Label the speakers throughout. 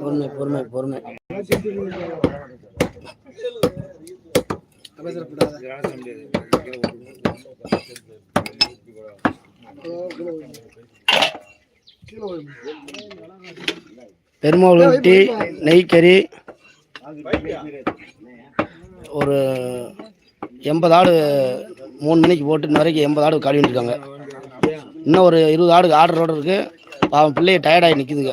Speaker 1: பொறுமை பொறுமை பொறுமை பெருமாள் டீ நெய்க்கறி ஒரு எண்பது ஆடு மூணு மணிக்கு போட்டு இன்ன வரைக்கும் எண்பது ஆடு கழுவிட்டு இருக்காங்க இன்னும் ஒரு இருபது ஆடு ஆர்டரோட இருக்கு. பாவம் பிள்ளைய டயர்டாகி நிற்குதுங்க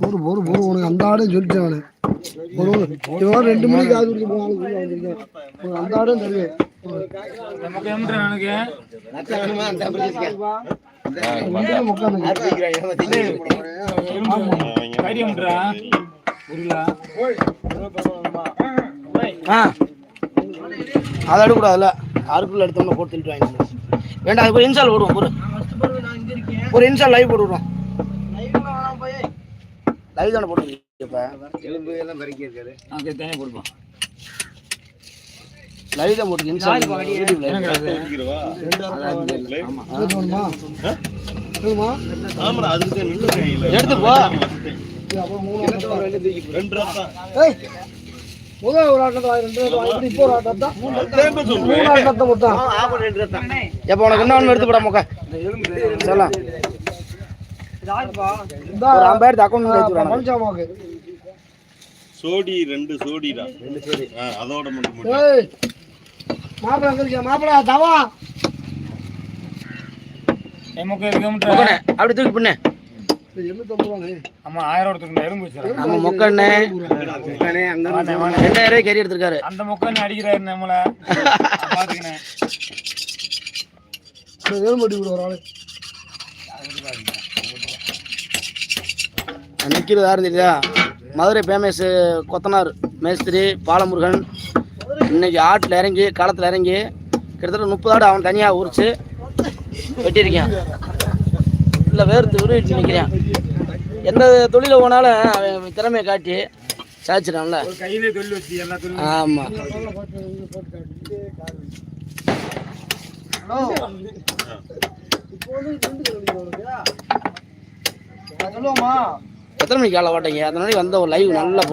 Speaker 2: ஒரு ஒரு ஒரு உனக்கு அந்த ஆடும் சொல்லிட்டேன் நானு. ஒரு ரெண்டு மணிக்கு ஆள் குடிக்க போனாலும் வந்திருக்கேன் அந்த தருவேன்.
Speaker 1: ஆ. அதை எடுக்கக்கூடாதுல்ல. அறுக்குள்ள எடுத்தோம்னா போட்டு வாங்கிட்டு வேண்டாம் அது ஒரு இன்ஸ்டால் போடுவோம் ஒரு ஒரு இன்ஸ்டால் லைவ் போட்டு விடுவோம். லைவ் தானே போட்டு இப்போ. இன்ஸ்டால் யூடியூப்ல
Speaker 2: இது வேணுமா? வேணுமா?
Speaker 1: எடுத்து போ
Speaker 2: முதல் ஒரு ஆட்டத்தை ரெண்டு இப்போ ஒரு ஆட்டம் தான். மூணு ஆட்டத்தை மொத்தம்
Speaker 1: எப்போ உனக்கு என்ன எடுத்து போட மொக்க. சொல்லலாம். ஒரு ஐம்பதாயிரத்து அக்கௌண்ட்
Speaker 3: சோடி ரெண்டு சோடிடா. ஆ, அதோட மட்டும்
Speaker 2: அங்க இருக்கியா மாப்பிள்ளை தவா.
Speaker 1: மொக்கண்ணே அப்படி தூக்கி பண்ணு
Speaker 2: எண்ணூத்தம்பது ரூபாங்க.
Speaker 1: நம்ம மொக்கண்ணே. ரெண்டாயிரம் கறி எடுத்திருக்காரு.
Speaker 4: அந்த முக்கம் அடிக்கிறாரு நம்மள? பாத்துக்கினேன்
Speaker 2: கூட ஒரு ஆளு.
Speaker 1: நிற்கிறது யாரும் தெரியுதா மதுரை ஃபேமஸ் கொத்தனார் மேஸ்திரி பாலமுருகன். இன்னைக்கு ஆட்டில் இறங்கி களத்தில் இறங்கி கிட்டத்தட்ட முப்பது ஆடு அவன் தனியாக உரிச்சு வெட்டியிருக்கான். இல்லை வேர்த்து உருவிட்டு நிற்கிறான் எந்த தொழில போனாலும் அவன் திறமையை காட்டி சாய்ச்சிடான்ல ஆமாம்
Speaker 2: சொல்லுவோமா
Speaker 1: எத்தனை மணிக்கு காலை ஓட்டீங்க அதனால வந்த ஒரு லைவ் நல்லா